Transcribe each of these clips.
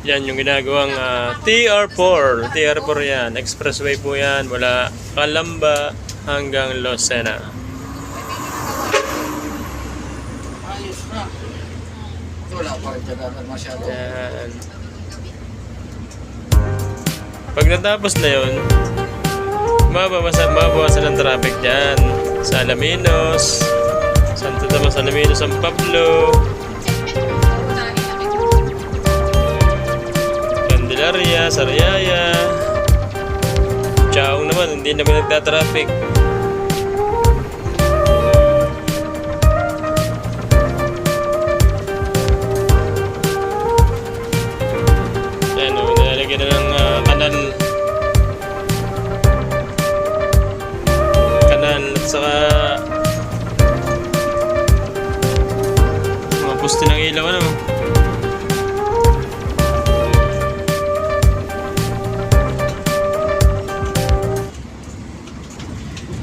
Yan yung ginagawang ah, TR4. TR4 yan. Expressway po yan. Mula Calamba hanggang Lucena. Yan. Pag natapos na yun, mabawasan, mabawasan ang traffic dyan. Sa Alaminos, Santo Tomas Alaminos, San Pablo, Candelaria, Sariaya. Chaong naman, hindi naman nagtatraffic. Ayan o, nilalagyan na ng ah, kanal. Kanal at saka mga puste ng ilaw ano.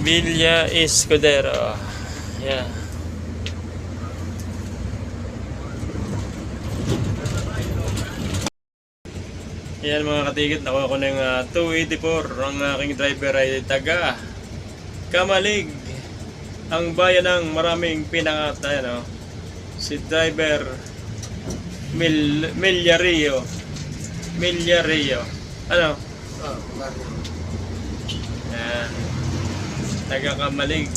Villa Escudero. Yeah. Yan mga katigit, nakuha ko ng ah, 284. Ang aking driver ay taga Kamalig. Ang bayan ng maraming pinangat. Ayan o. Si driver Mil Milyario. Milyario. Ano? Ah, bakit? Yan. Taga Kamalig.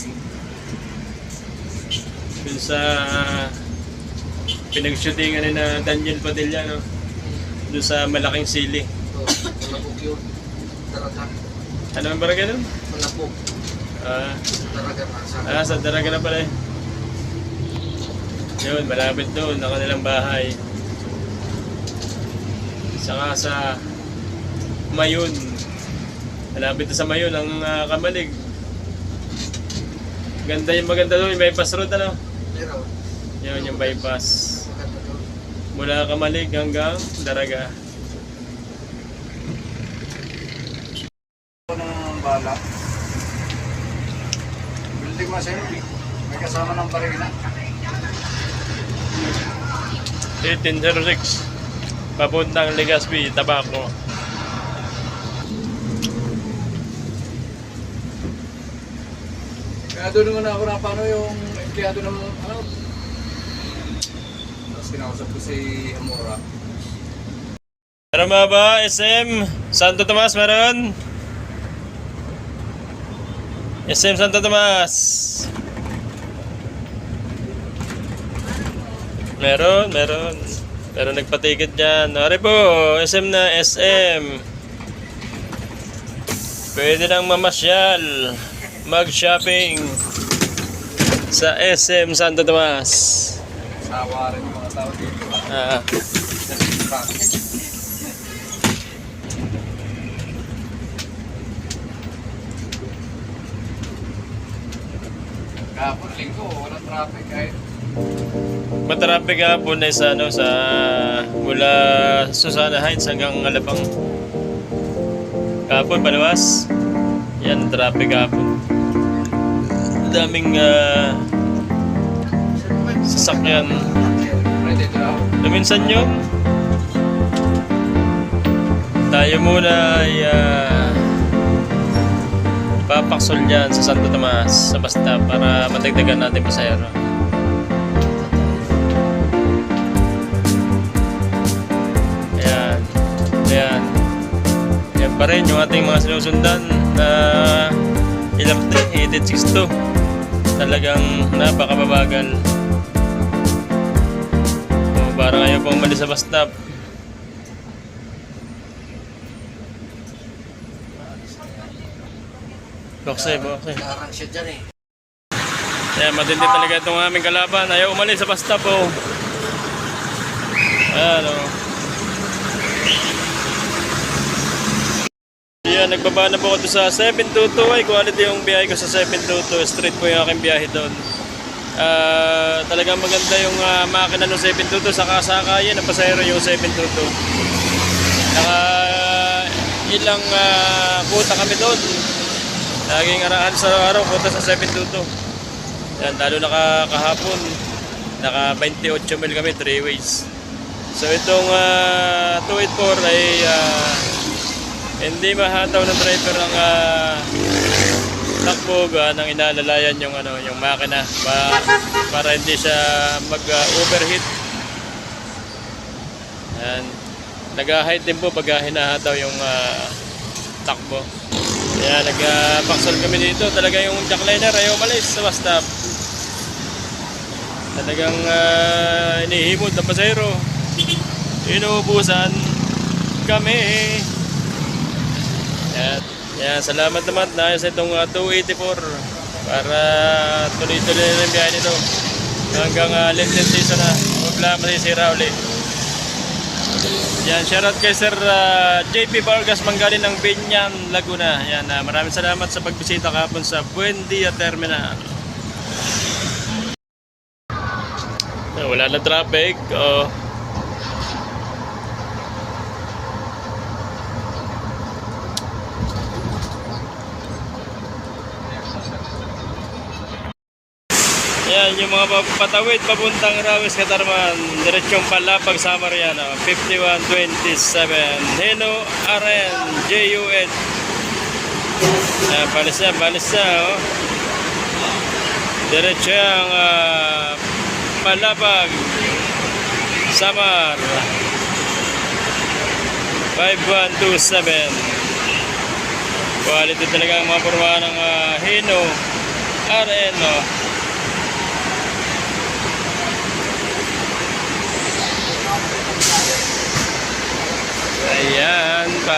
Dun sa pinag-shootingan na Daniel Padilla, no? Doon sa malaking sili. Malapog yun. Daraga. Ano ang barangay doon? Malapog. Ah, Daraga na. Sa ah, sa Daraga na pala eh. Yun, malapit doon, ang kanilang bahay. Saka sa Mayon. Malapit na sa Mayon ang ah, Kamalig. Ganda yung maganda doon, yung bypass road ano? Pero, Yun yung bypass. Mula Kamalig hanggang Daraga. Ito ng bala. Building assembly. May kasama ng barina. 1806 papuntang Legazpi, Tabaco. Kaya doon naman ako na paano yung empleyado ng ano. Tapos kinausap ko si Amora. Meron ba ba, SM? Santo Tomas, meron? SM Santo Tomas. Meron, meron. Pero nagpatikit dyan. Ari po, SM na SM. Pwede nang mamasyal. Mag-shopping. Sa SM Santo Tomas. Sawa rin mga tao dito. Ah. Kahapon, linggo, walang traffic kahit Matraffic hapon ay sa ano sa mula Susana Heights hanggang Alabang. Kahapon palawas. Yan traffic hapon. Daming ah, sasakyan. to out. Luminsan yun. Tayo muna ay ah, papaksol dyan sa Santo Tomas sa basta para matagdagan natin pasayro. Ayan. Ayan. Yan pa rin yung ating mga sinusundan na Ilarte 8862. Talagang napakababagal. Oh, parang ayaw pong umalis sa bus stop. Bokse, bokse. Larang siya dyan eh. Kaya matindi talaga itong aming kalaban. Ayaw umalis sa bus stop oh. Ayan oh. Yan, nagbaba na po ako sa 722. Ay, quality yung biyahe ko sa 722. Straight po yung aking biyahe doon. Ah, talagang maganda yung ah, makina ng 722 sa kasakayan ng pasahero yung 722. Naka ilang ah, kuta kami doon. Laging arahan sa araw kuta sa 722. Yan, lalo na ka- kahapon. Naka 28 mil kami, 3 ways. So itong ah, 284 ay ah, hindi mahataw ng driver ang uh, takboga nang inalalayan yung ano yung makina pa, para hindi siya mag-overheat. Yan. Nag-height din po pag ah, hinahataw yung ah, takbo. Kaya nag-paksal kami dito. Talaga yung jackliner ayaw umalis sa stop. Talagang uh, inihimod ng pasero. Inuubusan kami. Yan. Yan, salamat naman na sa itong ah, 284 para tuloy-tuloy na yung biyahe nito hanggang uh, Lenten season na. Huwag lang masisira ulit. Yan, shoutout kay Sir ah, JP Vargas Manggaling ng Binyan, Laguna. Yan, ah, maraming salamat sa pagbisita kahapon sa Buendia Terminal. Ah, wala na traffic. Oh. Yan, yung mga pa- patawid papuntang Rawis Katarman, diretsong palapag sa Mariano, 5127, Heno, RN, JUN. Yan, balis na, balis na, oh. Diretso yung ah, palapag, Samar, 5127. Quality talaga ang mga porma ng ah, Hino, RN, oh.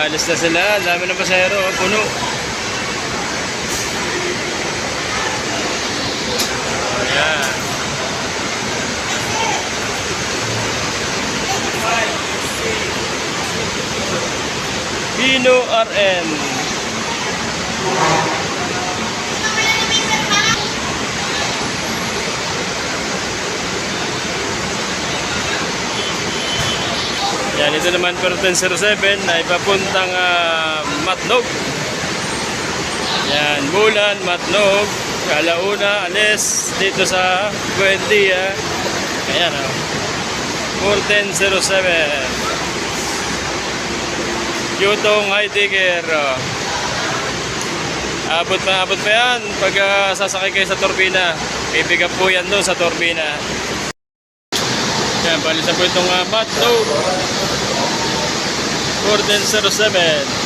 Paalis na sila. Dami ng pasahero, oh, puno. Ayan. Pino RN. Yan, ito naman per 1007 na ipapuntang uh, Matnog. Yan, Bulan, Matnog, Kalauna, Ales, dito sa Buendia. Ayan, oh. 4107. Yutong High Digger. Oh. Abot pa, abot pa yan pag ah, sasakay kayo sa turbina. Pipick up po yan doon sa turbina. Yan, balisan po itong uh, Matnog. 4107.